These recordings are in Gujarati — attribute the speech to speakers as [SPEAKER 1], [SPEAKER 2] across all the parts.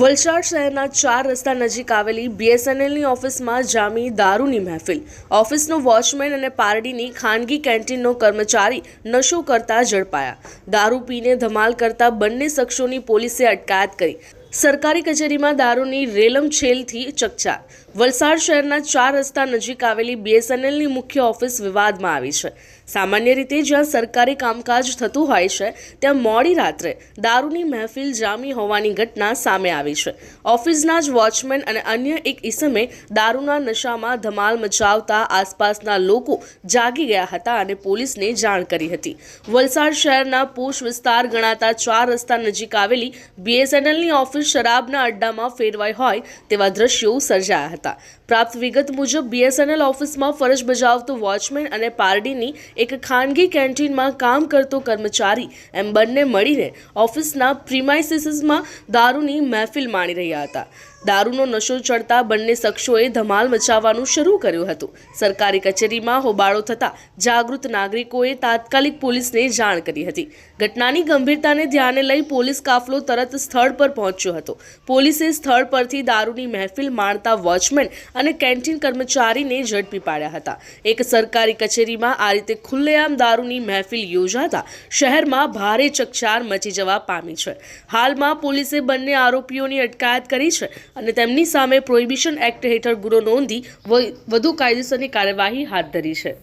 [SPEAKER 1] વલસાડ શહેરના ચાર રસ્તા નજીક આવેલી બીએસએનએલની ઓફિસમાં જામી દારૂની મહેફિલ. ઓફિસનો વોચમેન અને પારડીની ખાનગી કેન્ટીનનો કર્મચારી નશો કરતા ઝડપાયા. દારૂ પીને ધમાલ કરતા બંને શખ્સોની પોલીસે અટકાયત કરી. સરકારી કચેરીમાં દારૂની રેલમછેલથી ચકચાર. વલસાડ શહેરના ચાર રસ્તા નજીક આવેલી બીએસએનએલની મુખ્ય ઓફિસ વિવાદમાં આવી છે. સામાન્ય રીતે જ્યાં સરકારી કામકાજ થતું હોય છે, ત્યાં મોડી રાત્રે દારૂની મહેફિલ જામી હોવાની ઘટના સામે આવી છે. ઓફિસના જ વોચમેન અને અન્ય એક ઈસમે દારૂના નશામાં ધમાલ મચાવતા આસપાસના લોકો જાગી ગયા હતા અને પોલીસને જાણ કરી હતી. વલસાડ શહેરના પોશ વિસ્તાર ગણાતા ચાર રસ્તા નજીક આવેલી બીએસએનએલની ઓફિસ શરાબના અડ્ડામાં ફેરવાઈ હોય તેવા દ્રશ્યો સર્જાયા હતા. પ્રાપ્ત વિગત મુજબ બીએસએનએલ ઓફિસમાં ફરજ બજાવતો વોચમેન અને પારડીની એક ખાનગી કેન્ટીનમાં કામ કરતો કર્મચારી એમ બંને મળીને ઓફિસના પ્રિમાઇસિસમાં દારૂની મહેફિલ માણી રહ્યા હતા. દારૂનો નશો ચડતા બંને શખ્સોએ ધમાલ મચાવવાનું શરૂ કર્યું હતું. સરકારી કચેરીમાં હોબાળો થતાં જાગૃત નાગરિકોએ તાત્કાલિક પોલીસને જાણ કરી હતી. ઘટનાની ગંભીરતાને ધ્યાને લઈ પોલીસ કાફલો તરત સ્થળ પર પહોંચ્યો હતો. પોલીસે સ્થળ પરથી દારૂની મહેફિલ માણતા વોચમેન અને કેન્ટીન કર્મચારીને ઝડપી પાડ્યા હતા. એક સરકારી કચેરીમાં આ રીતે ખુલ્લેઆમ દારૂની મહેફિલ યોજાતા શહેરમાં ભારે ચકચાર મચી જવા પામી છે. હાલમાં પોલીસે બંને આરોપીઓની અટકાયત કરી છે. અને તેમની સામે પ્રોહિબિશન એક્ટ હેઠળ ગુનો નોંધી વધુ કાયદેસરની કાર્યવાહી હાથ ધરી છે.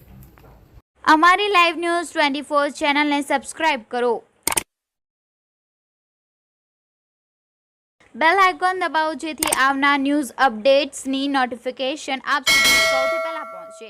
[SPEAKER 2] અમારી લાઈવ ન્યૂઝ ટ્વેન્ટી ફોર ચેનલને સબસ્ક્રાઇબ કરો. બેલ આઇકોન દબાવો જેથી આવનાર ન્યૂઝ અપડેટ્સની નોટિફિકેશન આપ સુધી સૌથી પહેલા પહોંચે.